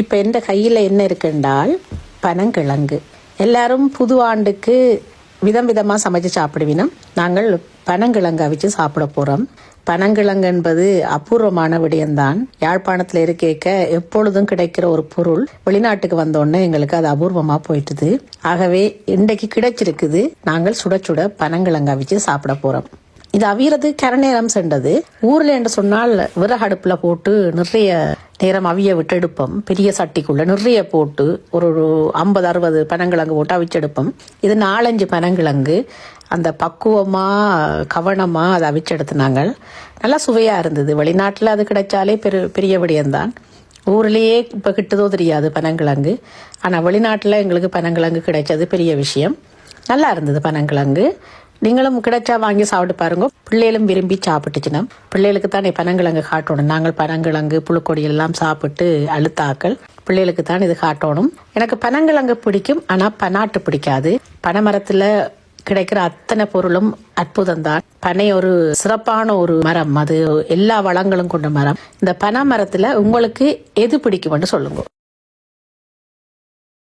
இப்போ எந்த கையில் என்ன இருக்குன்றால் பனங்கிழங்கு எல்லாரும் புது ஆண்டுக்கு விதம் விதமாக சமைச்சு சாப்பிடுவினோம். நாங்கள் பனங்கிழங்கு அவிச்சு சாப்பிட போகிறோம் பனங்கிழங்கு என்பது அபூர்வமான விடயம்தான். யாழ்ப்பாணத்தில் இருக்கேக்க எப்பொழுதும் கிடைக்கிற ஒரு பொருள். வெளிநாட்டுக்கு வந்தோடனே எங்களுக்கு அது அபூர்வமாக போயிட்டுது. ஆகவே இன்றைக்கு கிடைச்சிருக்குது. நாங்கள் சுட சுட பனங்கிழங்கு அவிச்சு சாப்பிட போகிறோம் இது அவியறது கர நேரம் சென்றது. ஊர்ல என்று சொன்னால் விறகு அடுப்புல போட்டு நிறைய நேரம் அவிய விட்டு எடுப்போம். பெரிய சட்டிக்குள்ள நிறைய போட்டு ஒரு ஒரு ஐம்பது அறுபது பனங்கிழங்கு போட்டு அவிச்செடுப்போம் இது நாலஞ்சு பனங்கிழங்கு. அந்த பக்குவமா கவனமா அதை அவிச்செடுத்துனாங்க நல்லா சுவையா இருந்தது. வெளிநாட்டில் அது கிடைச்சாலே பெரு பெரிய விடயம்தான். ஊர்லேயே இப்போ கிட்டதோ தெரியாது பனங்கிழங்கு. ஆனால் வெளிநாட்டில் எங்களுக்கு பனங்கிழங்கு கிடைச்சது பெரிய விஷயம். நல்லா இருந்தது பனங்கிழங்கு. நீங்களும் கிடைச்சா வாங்கி சாப்பிட்டு பாருங்க. பிள்ளைகளும் விரும்பி சாப்பிட்டுச்சுன்னா பிள்ளைகளுக்கு தானே பனங்கிழங்கு காட்டணும். நாங்கள் பனங்கிழங்கு புழுக்கொடி எல்லாம் சாப்பிட்டு அழுத்தாக்கள். பிள்ளைகளுக்கு தான் இது காட்டணும். எனக்கு பனங்கிழங்கு பிடிக்கும் ஆனால் பனாட்டு பிடிக்காது. பனைமரத்தில் கிடைக்கிற அத்தனை பொருளும் அற்புதம்தான். பனை ஒரு சிறப்பான ஒரு மரம். அது எல்லா வளங்களும் கொண்ட மரம். இந்த பனை மரத்துல உங்களுக்கு எது பிடிக்கும்னு சொல்லுங்க.